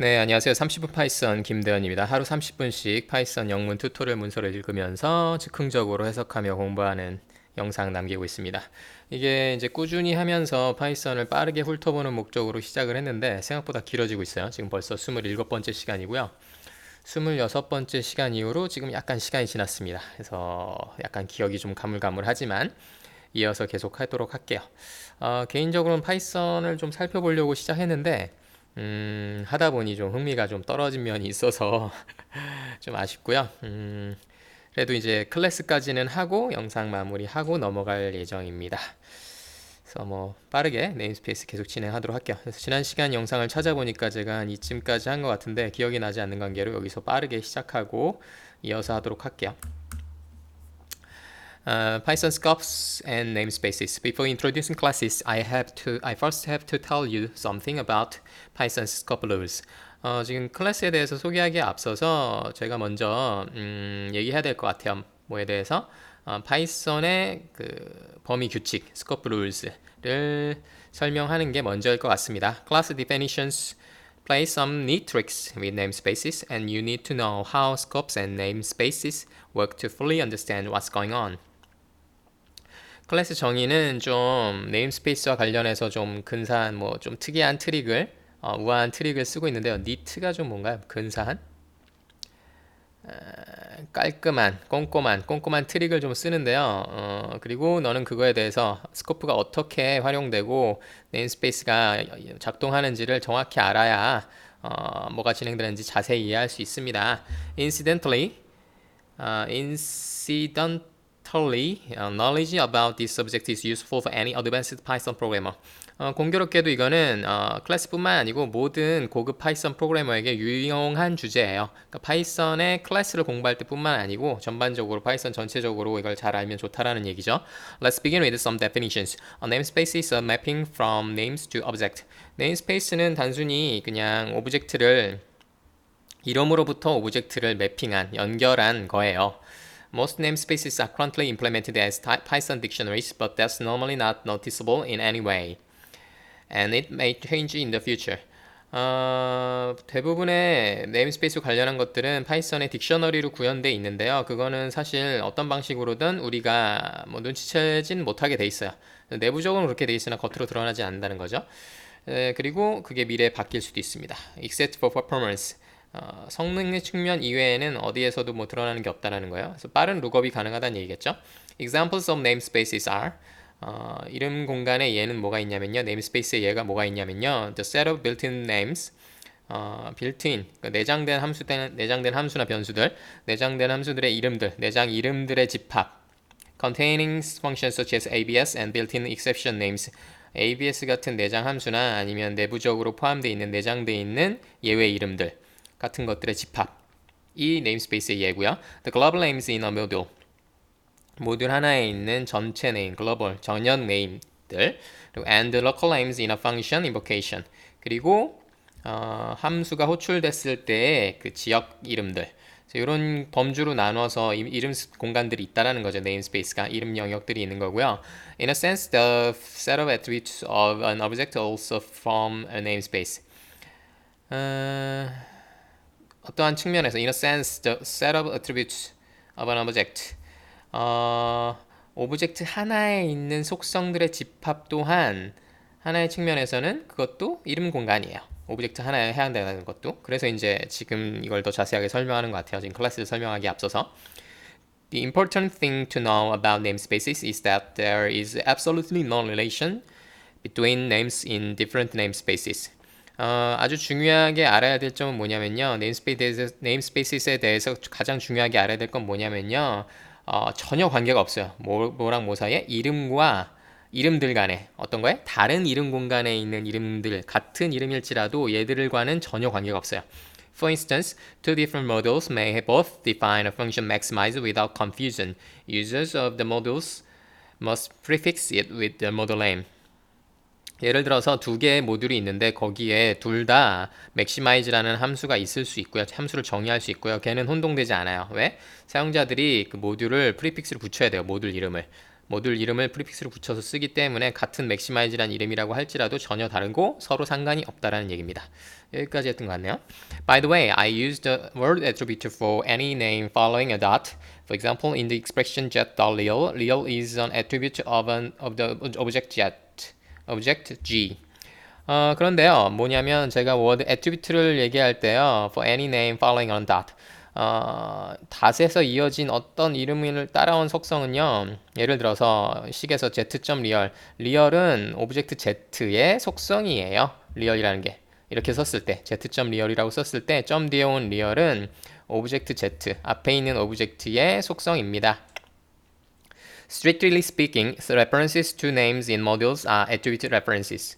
네, 안녕하세요. 30분 파이썬 김대현입니다. 하루 30분씩 파이썬 영문 튜토리얼 문서를 읽으면서 즉흥적으로 해석하며 공부하는 영상 남기고 있습니다. 이게 이제 꾸준히 하면서 파이썬을 빠르게 훑어보는 목적으로 시작을 했는데 생각보다 길어지고 있어요. 지금 벌써 27번째 시간이고요. 26번째 시간 이후로 지금 약간 시간이 지났습니다. 그래서 약간 기억이 좀 가물가물하지만 이어서 계속 하도록 할게요. 어, 개인적으로는 파이썬을 좀 살펴보려고 시작했는데 음, 하다 보니 좀 흥미가 좀 떨어진 면이 있어서 좀 아쉽고요. 음, 그래도 이제 클래스까지는 하고 영상 마무리하고 넘어갈 예정입니다. 그래서 뭐 빠르게 네임스페이스 계속 진행하도록 할게요. 그래서 지난 시간 영상을 찾아보니까 제가 한 이쯤까지 한 것 같은데 기억이 나지 않는 관계로 여기서 빠르게 시작하고 이어서 하도록 할게요. Uh, Python scopes and namespaces. Before introducing classes, I have to I first have to tell you something about Python scope rules. 어, 지금 클래스에 대해서 소개하기에 앞서서 제가 먼저 음, 얘기해야 될 것 같아요. 뭐에 대해서 어, 파이썬의 그 범위 규칙, scope rules를 설명하는 게 먼저일 것 같습니다. Class definitions play some neat tricks with namespaces, and you need to know how scopes and namespaces work to fully understand what's going on. 클래스 정의는 좀 네임스페이스와 관련해서 좀 근사한 뭐 좀 특이한 트릭을 어, 우아한 트릭을 쓰고 있는데요. 니트가 좀 뭔가요? 근사한? 어, 깔끔한, 꼼꼼한, 꼼꼼한 트릭을 좀 쓰는데요. 어, 그리고 너는 그거에 대해서 스코프가 어떻게 활용되고 네임스페이스가 작동하는지를 정확히 알아야 어, 뭐가 진행되는지 자세히 이해할 수 있습니다. Incidentally, uh, incident Totally, uh, knowledge about this subject is useful for any advanced Python programmer. 어, 공교롭게도 이거는 어, 클래스뿐만 아니고 모든 고급 파이썬 프로그래머에게 유용한 주제예요. 그러니까 파이썬의 클래스를 공부할 때뿐만 아니고 전반적으로 파이썬 전체적으로 이걸 잘 알면 좋다라는 얘기죠. Let's begin with some definitions. A namespace is a mapping from names to object. namespace는 단순히 그냥 오브젝트를 이름으로부터 오브젝트를 매핑한 연결한 거예요. Most namespaces are currently implemented as Python dictionaries, but that's normally not noticeable in any way. And it may change in the future. 어, 대부분의 네임스페이스 관련한 것들은 파이썬의 딕셔너리로 구현되어 있는데요. 그거는 사실 어떤 방식으로든 우리가 뭐 눈치채진 못하게 돼 있어요. 내부적으로 그렇게 돼 있으나 겉으로 드러나지 않는다는 거죠. 에, 그리고 그게 미래에 바뀔 수도 있습니다. Except for performance. 어, 성능의 측면 이외에는 어디에서도 뭐 드러나는 게 없다라는 거예요. 그래서 빠른 룩업이 가능하다는 얘기겠죠. Examples of namespaces are 어, 이름 공간에 얘는 뭐가 있냐면요. namespace에 얘가 뭐가 있냐면요. The set of built-in names 어, built-in 그러니까 내장된 함수 내장된 함수나 변수들, 내장된 함수들의 이름들, 내장 이름들의 집합 containing functions such as ABS and built-in exception names ABS 같은 내장 함수나 아니면 내부적으로 포함되어 있는 내장되어 있는 예외 이름들 같은 것들의 집합. 이 네임스페이스의 예고요. The global names in a module. 모듈 하나에 있는 전체 네임, 글로벌, 전역 네임들. 그리고 and local names in a function invocation. 그리고 어, 함수가 호출됐을 때의 그 지역 이름들. 이런 범주로 나눠서 이름 공간들이 있다라는 거죠. 네임스페이스가 이름 영역들이 있는 거고요. In a sense, the set of attributes of an object also from a namespace. 어... 어떠한 측면에서 in a sense the set of attributes of an object 어, 오브젝트 하나에 있는 속성들의 집합 또한 하나의 측면에서는 그것도 이름 공간이에요. 오브젝트 하나에 해당되는 것도. 그래서 이제 지금 이걸 더 자세하게 설명하는 것 같아요. 지금 클래스를 설명하기 앞서서. The important thing to know about namespaces is that there is absolutely no relation between names in different namespaces. 어, 아주 중요하게 알아야 될 점은 뭐냐면요. 네임스페이스에, 네임스페이스에 대해서 가장 중요하게 알아야 될 건 뭐냐면요. 어, 전혀 관계가 없어요. 뭐, 뭐랑 뭐 사이에 이름과 이름들 간에 어떤 거에 다른 이름 공간에 있는 이름들 같은 이름일지라도 얘들과는 전혀 관계가 없어요. For instance, two different models may both define a function maximize without confusion. Users of the models must prefix it with the model name. 예를 들어서 두 개의 모듈이 있는데 거기에 둘 다 maximize라는 함수가 있을 수 있고요. 함수를 정의할 수 있고요. 걔는 혼동되지 않아요. 왜? 사용자들이 그 모듈을 프리픽스를 붙여야 돼요. 모듈 이름을. 모듈 이름을 프리픽스로 붙여서 쓰기 때문에 같은 맥시마이즈란 이름이라고 할지라도 전혀 다르고 서로 상관이 없다라는 얘기입니다. 여기까지 했던 것 같네요. By the way, I use the word attribute for any name following a dot. For example, in the expression jet.real, real is an attribute of an of the object jet, object G. 어, 그런데요, 뭐냐면 제가 word attribute를 얘기할 때요, for any name following on dot. 어, 닷에서 이어진 어떤 이름을 따라온 속성은요. 예를 들어서 식에서 z.real, 리얼은 오브젝트 z의 속성이에요. 리얼이라는 게 이렇게 썼을 때 z.real이라고 썼을 때 점 뒤에 온 리얼은 오브젝트 z 앞에 있는 오브젝트의 속성입니다. Strictly speaking, references to names in modules are attribute references.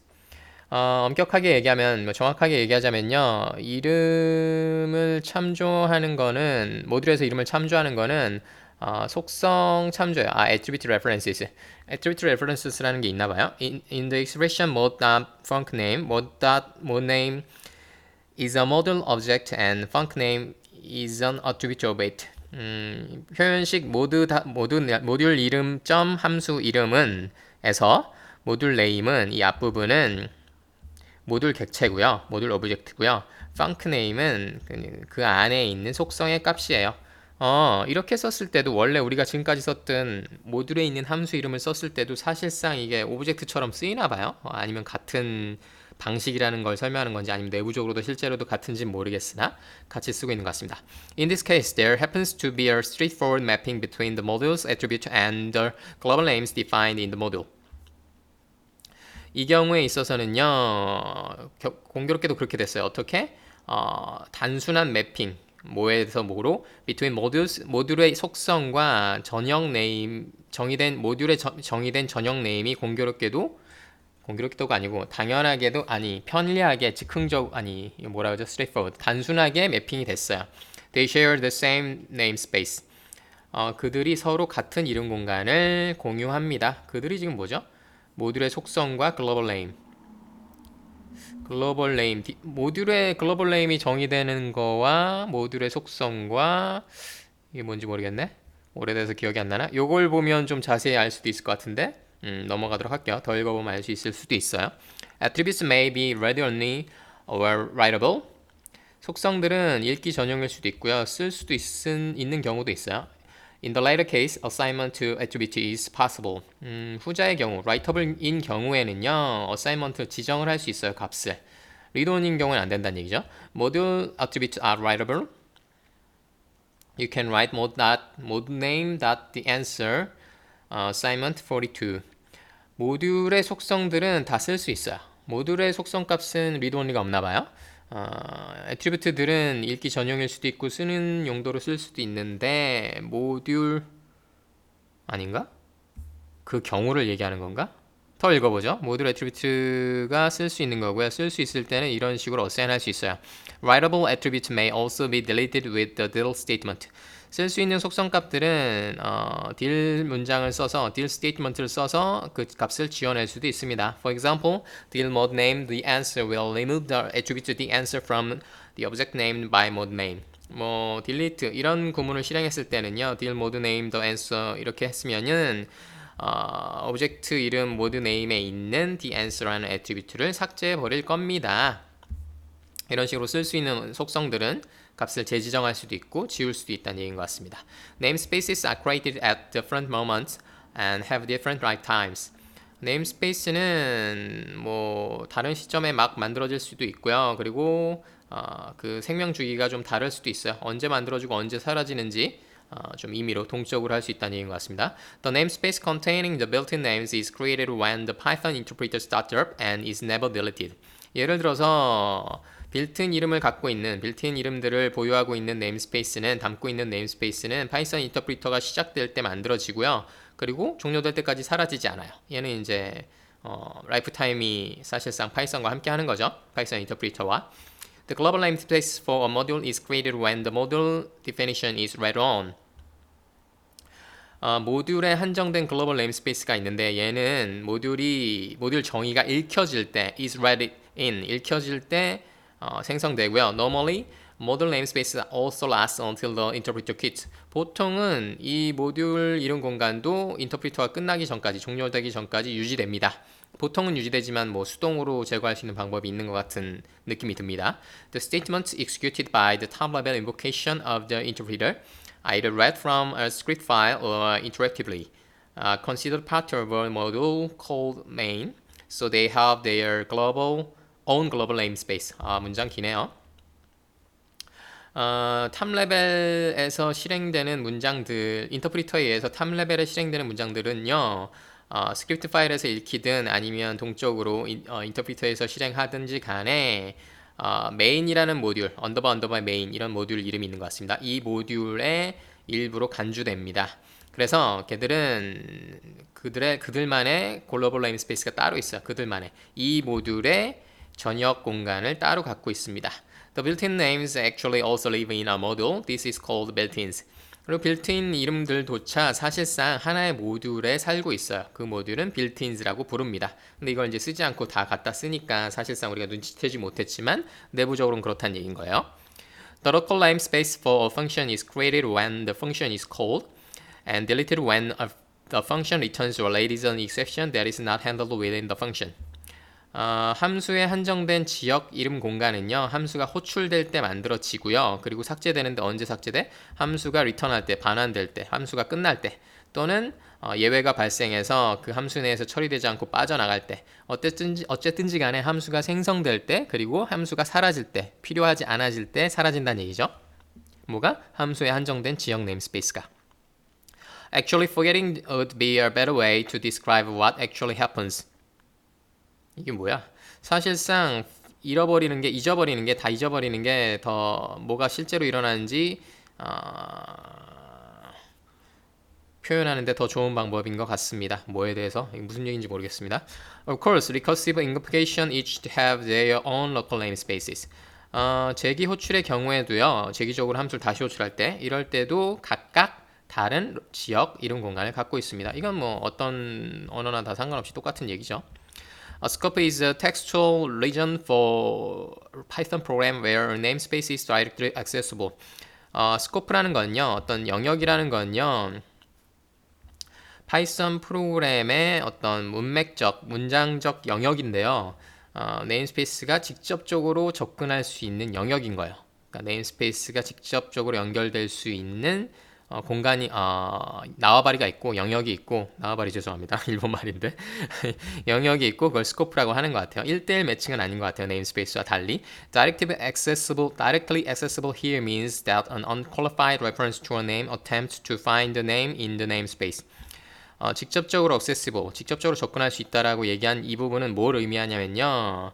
어, 엄격하게 얘기하면, 뭐 정확하게 얘기하자면요, 이름을 참조하는 거는, 모듈에서 이름을 참조하는 거는, 어, 속성 참조예요. 아, attribute references. attribute references라는 게 있나 봐요. In, in the expression mod func name, mod mod name is a model object and func name is an attribute of it. 음, 표현식 모두 다 모두 모듈 이름 점 함수 이름은 에서 모듈 네임은 이 앞부분은 모듈 객체고요. 모듈 오브젝트고요. func name은 그, 그 안에 있는 속성의 값이에요. 어, 이렇게 썼을 때도 원래 우리가 지금까지 썼던 모듈에 있는 함수 이름을 썼을 때도 사실상 이게 오브젝트처럼 쓰이나 봐요. 어, 아니면 같은 방식이라는 걸 설명하는 건지 아니면 내부적으로도 실제로도 같은지 모르겠으나 같이 쓰고 있는 것 같습니다. In this case, there happens to be a straightforward mapping between the module's attribute and the global names defined in the module. 이 경우에 있어서는요 공교롭게도 그렇게 됐어요. 어떻게? 어, 단순한 매핑 뭐에서 뭐로 between modules 모듈의 속성과 전형 네임 정의된 모듈의 저, 정의된 전형 네임이 공교롭게도 공교롭게도가 아니고 당연하게도 아니 편리하게 즉흥적 아니 뭐라 그러죠 straightforward 단순하게 매핑이 됐어요. They share the same namespace. 어, 그들이 서로 같은 이름 공간을 공유합니다. 그들이 지금 뭐죠? 모듈의 속성과 글로벌 네임. 글로벌 네임 모듈의 글로벌 네임이 정의되는 거와 모듈의 속성과 이게 뭔지 모르겠네. 오래돼서 기억이 안 나나? 요걸 보면 좀 자세히 알 수도 있을 것 같은데 음, 넘어가도록 할게요. 더 읽어보면 알 수 있을 수도 있어요. Attributes may be read only or writable. 속성들은 읽기 전용일 수도 있고요. 쓸 수도 있, 있는 경우도 있어요. In the latter case, assignment to attribute is possible. 음, 후자의 경우, writable인 경우에는요, assignment 지정을 할 수 있어요, 값을. read-on인 경우는 안 된다는 얘기죠. Module attributes are writable. You can write mode dot mode name the answer uh, assignment 42. 모듈의 속성들은 다 쓸 수 있어요. 모듈의 속성 값은 read-only가 없나 봐요. 어, 애트리뷰트들은 읽기 전용일 수도 있고 쓰는 용도로 쓸 수도 있는데 모듈 아닌가? 그 경우를 얘기하는 건가? 더 읽어보죠. 모듈 애트리뷰트가 쓸 수 있는 거고요. 쓸 수 있을 때는 이런 식으로 어사인 할수 있어요. Writable attribute may also be deleted with the del statement. 쓸 수 있는 속성 값들은 어, deal 문장을 써서 deal statement를 써서 그 값을 지원할 수도 있습니다. For example, deal mode name the answer will remove the attribute to the answer from the object named by mode name. 뭐 delete 이런 구문을 실행했을 때는요, deal mode name the answer 이렇게 했으면은 어, 오브젝트 이름 모드 네임에 있는 the answer라는 애트리뷰트를 삭제해 버릴 겁니다. 이런 식으로 쓸 수 있는 속성들은 값을 재지정할 수도 있고 지울 수도 있다는 얘기인 것 같습니다. Namespaces are created at different moments and have different write times. 네임스페이스는 뭐 다른 시점에 막 만들어질 수도 있고요. 그리고 어, 그 생명 주기가 좀 다를 수도 있어요. 언제 만들어지고 언제 사라지는지 어, 좀 임의로 동적으로 할 수 있다는 얘기인 것 같습니다. The namespace containing the built-in names is created when the Python interpreter starts up and is never deleted. 예를 들어서 빌트인 이름을 갖고 있는 빌트인 이름들을 보유하고 있는 네임스페이스는 담고 있는 네임스페이스는 파이썬 인터프리터가 시작될 때 만들어지고요. 그리고 종료될 때까지 사라지지 않아요. 얘는 이제 어, 라이프 타임이 사실상 파이썬과 함께 하는 거죠. 파이썬 인터프리터와 The global namespace for a module is created when the module definition is read on. 어, 모듈에 한정된 글로벌 네임스페이스가 있는데 얘는 모듈이 모듈 정의가 읽혀질 때 is read in 읽혀질 때 어, 생성되고요. Normally, model namespace also lasts until the interpreter quits. 보통은 이 모듈 이름 공간도 인터프리터가 끝나기 전까지 종료되기 전까지 유지됩니다. 보통은 유지되지만 뭐 수동으로 제거할 수 있는 방법이 있는 것 같은 느낌이 듭니다. The statement executed by the top level invocation of the interpreter, either read from a script file or interactively, uh, considered part of a module called main. So they have their global own global namespace. 아, 문장 기네요. 어, 탑 레벨에서 실행되는 문장들, 인터프리터에 의해서 탑 레벨에 실행되는 문장들은요, 어, 스크립트 파일에서 읽히든 아니면 동적으로 인, 어, 인터프리터에서 실행하든지 간에 어, 메인이라는 모듈, 언더바 언더바 메인 이런 모듈 이름이 있는 것 같습니다. 이 모듈의 일부로 간주됩니다. 그래서 걔들은 그들의 그들만의 글로벌 네임스페이스가 따로 있어요. 그들만의 이 모듈의 전역 공간을 따로 갖고 있습니다. The built-in names actually also live in a module. This is called built-ins. 그리고 빌트인 이름들조차 사실상 하나의 모듈에 살고 있어요. 그 모듈은 빌트인즈라고 부릅니다. 근데 이걸 이제 쓰지 않고 다 갖다 쓰니까 사실상 우리가 눈치채지 못했지만 내부적으로는 그렇다는 얘기인 거예요. The local namespace for a function is created when the function is called and deleted when a, the function returns or lays an exception that is not handled within the function. 어, 함수의 한정된 지역 이름 공간은요 함수가 호출될 때 만들어지고요. 그리고 삭제되는데 언제 삭제돼? 함수가 리턴할 때 반환될 때 함수가 끝날 때 또는 어, 예외가 발생해서 그 함수 내에서 처리되지 않고 빠져나갈 때 어쨌든지 어쨌든지 간에 함수가 생성될 때 그리고 함수가 사라질 때 필요하지 않아질 때 사라진다는 얘기죠. 뭐가? 함수의 한정된 지역 네임스페이스가. Actually forgetting would be a better way to describe what actually happens 이게 뭐야? 사실상 잃어버리는 게 잊어버리는 게 다 잊어버리는 게 더 뭐가 실제로 일어나는지 어... 표현하는데 더 좋은 방법인 것 같습니다. 뭐에 대해서 무슨 얘기인지 모르겠습니다. Of course, recursive invocation each have their own local namespaces. 어, 재기 호출의 경우에도요, 재기적으로 함수를 다시 호출할 때, 이럴 때도 각각 다른 지역 이름 공간을 갖고 있습니다. 이건 뭐 어떤 언어나 다 상관없이 똑같은 얘기죠. Scope is a textual region for Python program where namespace is directly accessible. 어, 스코프라는 건요, 어떤 영역이라는 건요, 파이썬 프로그램의 어떤 문맥적, 문장적 영역인데요. 어, 네임스페이스가 직접적으로 접근할 수 있는 영역인 거예요. 그러니까 네임스페이스가 직접적으로 연결될 수 있는 어, 공간이 어, 나와바리가 있고 영역이 있고 나와바리 죄송합니다 일본 말인데 영역이 있고 그걸 스코프라고 하는 것 같아요 1대1 매칭은 아닌 것 같아요 네임스페이스와 달리 Directly accessible, directly accessible here means that an unqualified reference to a name attempts to find the name in the namespace 어, 직접적으로 accessible, 직접적으로 접근할 수 있다라고 얘기한 이 부분은 뭘 의미하냐면요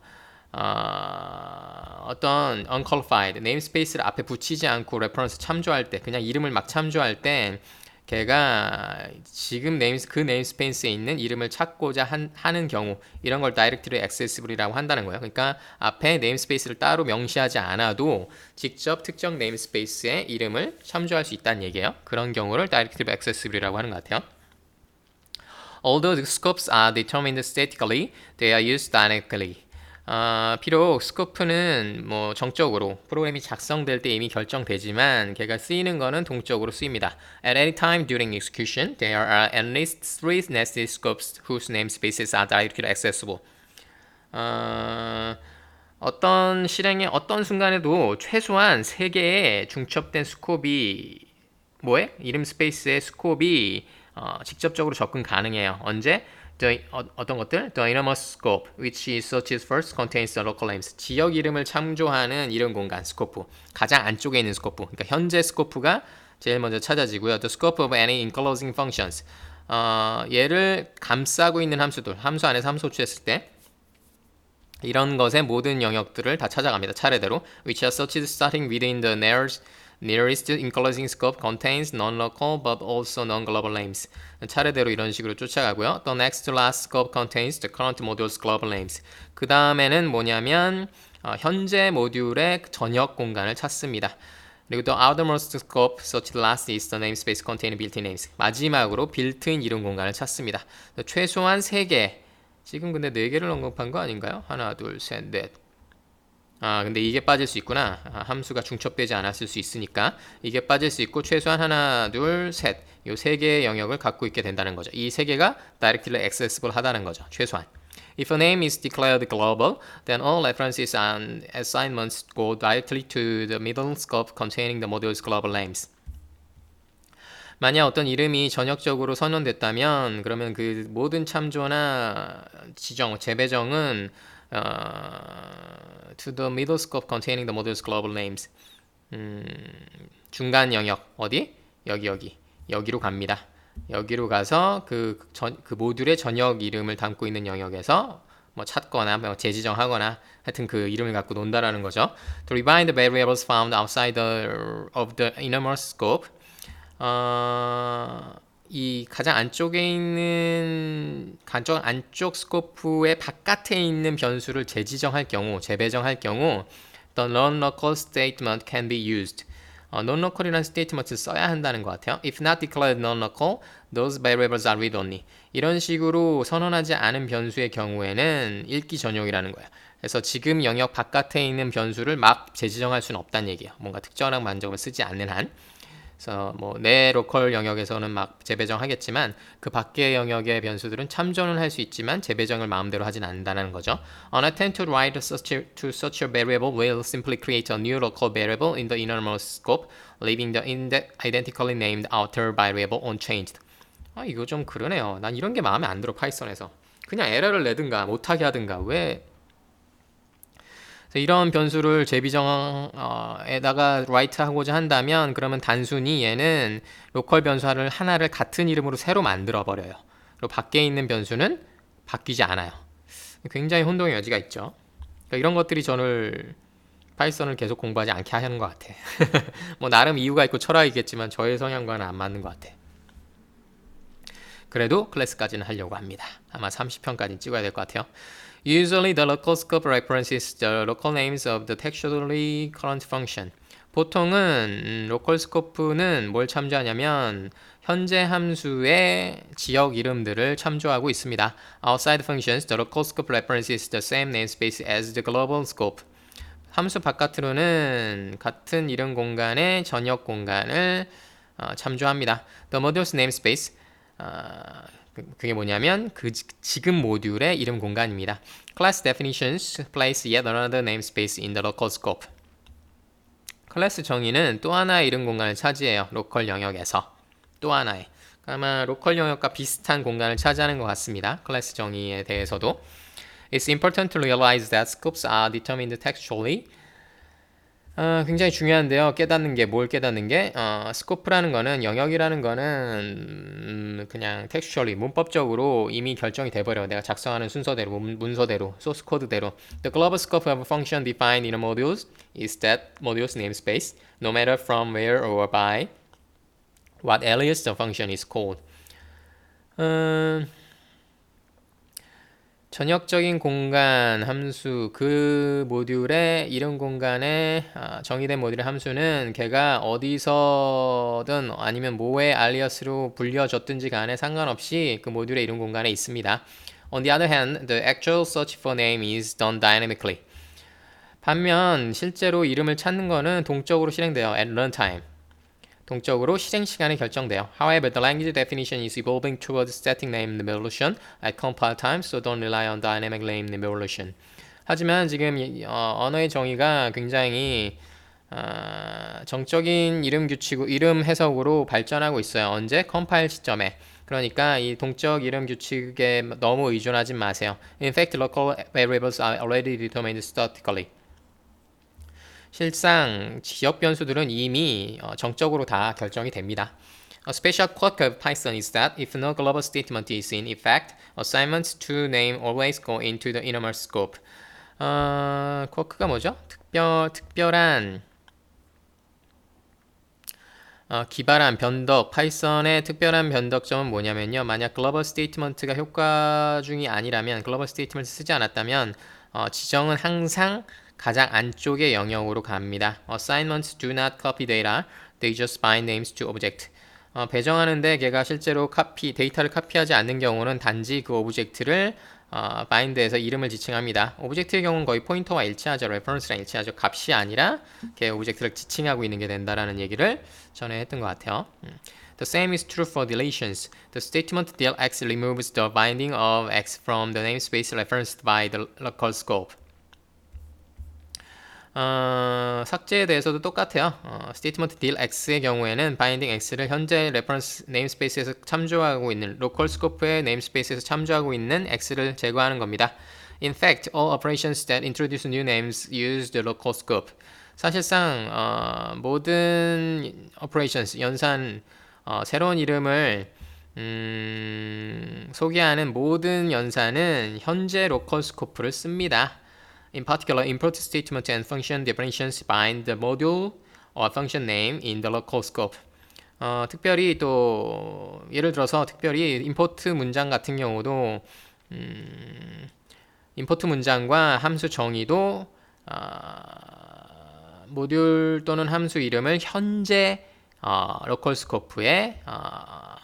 어, 어떤 unqualified namespace를 앞에 붙이지 않고 레퍼런스 참조할 때 그냥 이름을 막 참조할 때 걔가 지금 네임 그 네임스페이스에 있는 이름을 찾고자 한, 하는 경우 이런 걸 directly accessible이라고 한다는 거예요. 그러니까 앞에 네임스페이스를 따로 명시하지 않아도 직접 특정 네임스페이스의 이름을 참조할 수 있다는 얘기예요. 그런 경우를 directly accessible이라고 하는 것 같아요. Although the scopes are determined statically, they are used dynamically. 아, 비록 스코프는 뭐 정적으로 프로그램이 작성될 때 이미 결정되지만 걔가 쓰이는 거는 동적으로 쓰입니다. At any time during execution, there are at least three nested scopes whose namespaces are directly accessible. 어, 어떤 실행의 어떤 순간에도 최소한 3개의 중첩된 스콥이 뭐에? 이름 스페이스의 스콥이 어, 직접적으로 접근 가능해요. 언제? The, 어, 어떤 것들? The innermost scope, which is searches first, contains the local names. 지역 이름을 참조하는 이름 공간, 스코프. 가장 안쪽에 있는 스코프. 그러니까 현재 스코프가 제일 먼저 찾아지고요. The scope of any enclosing functions. 어, 얘를 감싸고 있는 함수들, 함수 안에서 함수 호출했을 때 이런 것의 모든 영역들을 다 찾아갑니다. 차례대로. Which are searched starting within the nearest Nearest enclosing scope contains non-local but also non-global names. 차례대로 이런 식으로 쫓아가고요. The next to last scope contains the current module's global names. 그 다음에는 뭐냐면 어, 현재 모듈의 전역 공간을 찾습니다. 그리고 the outermost scope such last is the namespace containing built-in names. 마지막으로 빌트인 이름 공간을 찾습니다. 최소한 3개. 지금 근데 4개를 언급한 거 아닌가요? 하나, 둘, 셋, 넷. 아 근데 이게 빠질 수 있구나 아, 함수가 중첩되지 않았을 수 있으니까 이게 빠질 수 있고 최소한 하나 둘 셋 요 세 개의 영역을 갖고 있게 된다는 거죠 이 세 개가 directly accessible 하다는 거죠 최소한 If a name is declared global, then all references and assignments go directly to the middle scope containing the module's global names. 만약 어떤 이름이 전역적으로 선언됐다면 그러면 그 모든 참조나 지정, 재배정은 어, to the middle scope containing the module's global names. 음, 중간 영역 어디? 여기 여기 여기로 갑니다. 여기로 가서 그, 전, 그 모듈의 전역 이름을 담고 있는 영역에서 뭐 찾거나 뭐 재지정하거나 하여튼 그 이름을 갖고 논다라는 거죠. To refine the variables found outside the, of the innermost scope. 어, 이 가장 안쪽에 있는 가장 안쪽 스코프의 바깥에 있는 변수를 재지정할 경우, 재배정할 경우 the non-local statement can be used. 어, non-local이라는 스테이트먼트를 써야 한다는 것 같아요. If not declared non-local, those variables are read-only. 이런 식으로 선언하지 않은 변수의 경우에는 읽기 전용이라는 거야. 그래서 지금 영역 바깥에 있는 변수를 막 재지정할 수는 없다는 얘기예요. 뭔가 특정한 만족을 쓰지 않는 한. 그래서 뭐 내 로컬 영역에서는 막 재배정하겠지만 그 밖의 영역의 변수들은 참조는 할 수 있지만 재배정을 마음대로 하진 않는다는 거죠. An attempt to write such a, to such a variable will simply create a new local variable in the innermost scope, leaving the identically named outer variable unchanged. 아 이거 좀 그러네요. 난 이런 게 마음에 안 들어 파이썬에서. 그냥 에러를 내든가 못하게 하든가 왜 이런 변수를 재비정에다가 write 하고자 한다면 그러면 단순히 얘는 로컬 변수를 하나를 같은 이름으로 새로 만들어 버려요. 그리고 밖에 있는 변수는 바뀌지 않아요. 굉장히 혼동의 여지가 있죠. 그러니까 이런 것들이 저를 파이썬을 계속 공부하지 않게 하는 것 같아. 뭐 나름 이유가 있고 철학이 있겠지만 저의 성향과는 안 맞는 것 같아. 그래도 클래스까지는 하려고 합니다. 아마 30편까지 찍어야 될 것 같아요. Usually the local scope references the local names of the textually current function. 보통은 음, 로컬 스코프는 뭘 참조하냐면 현재 함수의 지역 이름들을 참조하고 있습니다. Outside functions, the local scope references the same namespace as the global scope. 함수 바깥으로는 같은 이름 공간의 전역 공간을 어, 참조합니다. The module's namespace 어, 그게 뭐냐면 그 지금 모듈의 이름 공간입니다. Class definitions place yet another namespace in the local scope. 클래스 정의는 또 하나의 이름 공간을 차지해요. 로컬 영역에서 또 하나의 아마 로컬 영역과 비슷한 공간을 차지하는 것 같습니다. 클래스 정의에 대해서도 It's important to realize that scopes are determined textually 어, 굉장히 중요한데요. 깨닫는 게 뭘 깨닫는 게 어, 스코프라는 거는 영역이라는 거는 음, 그냥 텍스처리 문법적으로 이미 결정이 돼 버려. 내가 작성하는 순서대로 문, 서대로 소스 코드대로. The global scope of a function defined in a module is that module's namespace, no matter from where or by what alias the function is called. 음, 전역적인 공간 함수 그 모듈의 이름 공간에 아, 정의된 모듈의 함수는 걔가 어디서든 아니면 뭐의 알리어스로 불려졌든지 간에 상관없이 그 모듈의 이름 공간에 있습니다. On the other hand, the actual search for name is done dynamically. 반면 실제로 이름을 찾는 거는 동적으로 실행돼요. at runtime. 동적으로 실행 시간이 결정돼요. However, the language definition is evolving towards static name evolution at compile time, so don't rely on dynamic name evolution. 하지만 지금 어, 언어의 정의가 굉장히 어, 정적인 이름 규칙, 이름 해석으로 발전하고 있어요. 언제? 컴파일 시점에. 그러니까 이 동적 이름 규칙에 너무 의존하지 마세요. In fact, local variables are already determined statically. 실상 지역 변수들은 이미 정적으로 다 결정이 됩니다. A special quirk of Python is that if no global statement is in effect, assignments to name always go into the innermost scope. 어, 쿼크가 뭐죠? 특별 특별한 어, 기발한 변덕, 파이썬의 특별한 변덕점은 뭐냐면요. 만약 글로벌 스테이트먼트가 효과 중이 아니라면, 글로벌 스테이트먼트 쓰지 않았다면, 어, 지정은 항상 가장 안쪽의 영역으로 갑니다. Assignments do not copy data. They just bind names to object. 어, 배정하는데 걔가 실제로 카피 데이터를 카피하지 않는 경우는 단지 그 오브젝트를 어, bind에서 이름을 지칭합니다. 오브젝트의 경우는 거의 포인터와 일치하죠. reference랑 일치하죠. 값이 아니라 이렇게 오브젝트를 지칭하고 있는 게 된다라는 얘기를 전에 했던 것 같아요. 음. The same is true for deletions. The statement del x removes the binding of x from the namespace referenced by the local scope. 어, 삭제에 대해서도 똑같아요. 어, statement del x의 경우에는 binding x를 현재 reference namespace에서 참조하고 있는 local scope의 namespace에서 참조하고 있는 x를 제거하는 겁니다. In fact, all operations that introduce new names use the local scope. 사실상 어, 모든 operations 연산 어, 새로운 이름을 음, 소개하는 모든 연산은 현재 로컬 스코프를 씁니다. In particular, import statement and function definitions bind the module or function name in the local scope. 어, 특별히 또 예를 들어서 특별히 import 문장 같은 경우도 음, import 문장과 함수 정의도 어, 모듈 또는 함수 이름을 현재 어, 로컬 스코프에 어,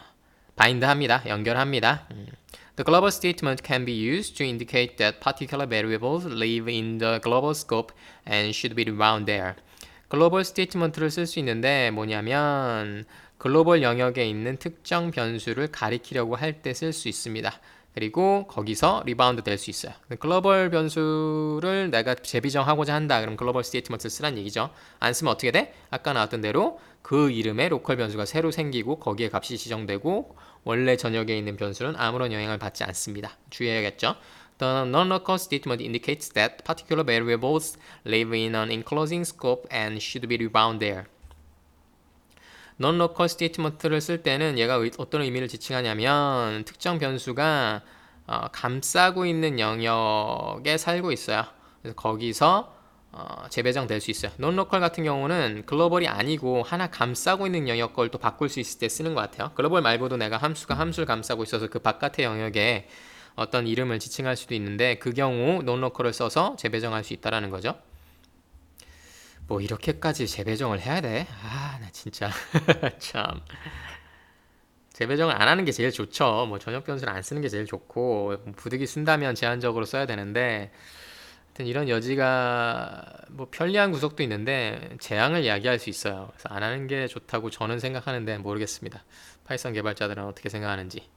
바인드합니다. 연결합니다. 음. The global statement can be used to indicate that particular variables live in the global scope and should be bound there. 글로벌 스테이트먼트를 쓸 수 있는데 뭐냐면 글로벌 영역에 있는 특정 변수를 가리키려고 할 때 쓸 수 있습니다. 그리고 거기서 리바운드 될 수 있어요. 글로벌 변수를 내가 재비정하고자 한다. 그럼 글로벌 스테이트먼트를 쓰란 얘기죠. 안 쓰면 어떻게 돼? 아까 나왔던 대로 그 이름에 로컬 변수가 새로 생기고 거기에 값이 지정되고 원래 전역에 있는 변수는 아무런 영향을 받지 않습니다. 주의해야겠죠. The non-local statement indicates that particular variables live in an enclosing scope and should be rebound there. Non-local statement를 쓸 때는 얘가 어떤 의미를 지칭하냐면 특정 변수가 어, 감싸고 있는 영역에 살고 있어요. 그래서 거기서 어, 재배정 될 수 있어요. 논로컬 같은 경우는 글로벌이 아니고 하나 감싸고 있는 영역 걸 또 바꿀 수 있을 때 쓰는 것 같아요. 글로벌 말고도 내가 함수가 함수를 감싸고 있어서 그 바깥의 영역에 어떤 이름을 지칭할 수도 있는데 그 경우 논로컬을 써서 재배정할 수 있다라는 거죠. 뭐 이렇게까지 재배정을 해야 돼? 아, 나 진짜 참. 재배정을 안 하는 게 제일 좋죠. 뭐 전역 변수를 안 쓰는 게 제일 좋고 부득이 쓴다면 제한적으로 써야 되는데 하여튼 이런 여지가 뭐 편리한 구석도 있는데 재앙을 이야기할 수 있어요. 그래서 안 하는 게 좋다고 저는 생각하는데 모르겠습니다. 파이썬 개발자들은 어떻게 생각하는지.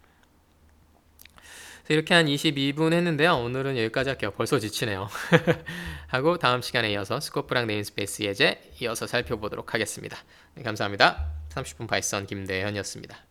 이렇게 한 22분 했는데요. 오늘은 여기까지 할게요. 벌써 지치네요. 하고 다음 시간에 이어서 스코프랑 네임스페이스 예제 이어서 살펴보도록 하겠습니다. 네, 감사합니다. 30분 파이썬 김대현이었습니다.